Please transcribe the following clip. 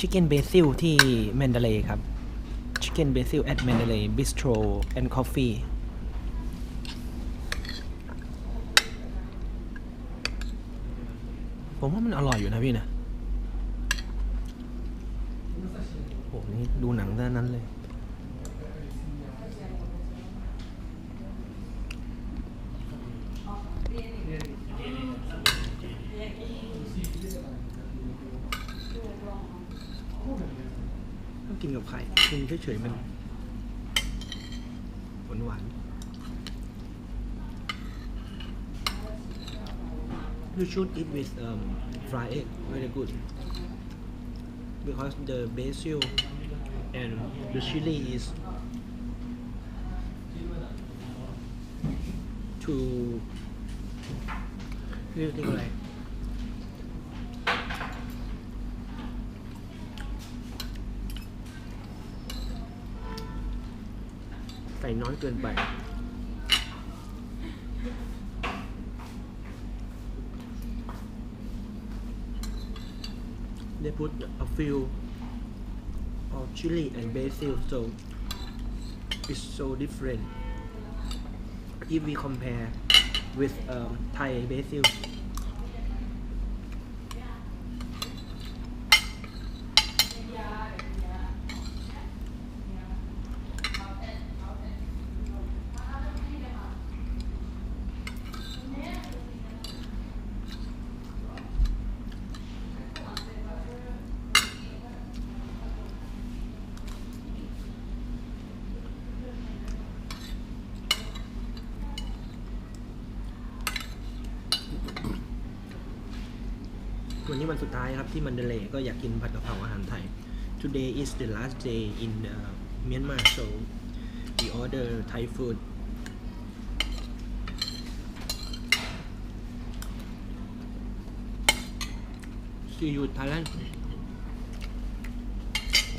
ชิคเก้นเบซิลที่แมนเดเลย์ครับชิคเก้นเบซิลแอดแมนเดเลย์บิสโตรแอนด์คอฟฟี่ผมว่ามันอร่อยอยู่นะพี่นะโหนี่ดูหนังด้านนั้นเลย ต้อง กินกับไข่กินเฉยๆมันหวานหวานๆ You should eat with um, fried egg very good because the basil and the chili is too เรียกเรียกอะไร ใส่น้อยเกินไป They put a few of chili and basil, so it's so different. If we compare with um, Thai basil, วันนี้วันสุดท้ายครับที่มันเดเลย์ก็อยากกินผัดกะเพราอาหารไทย Today is the last day in uh, Myanmar so we order Thai food See you Thailand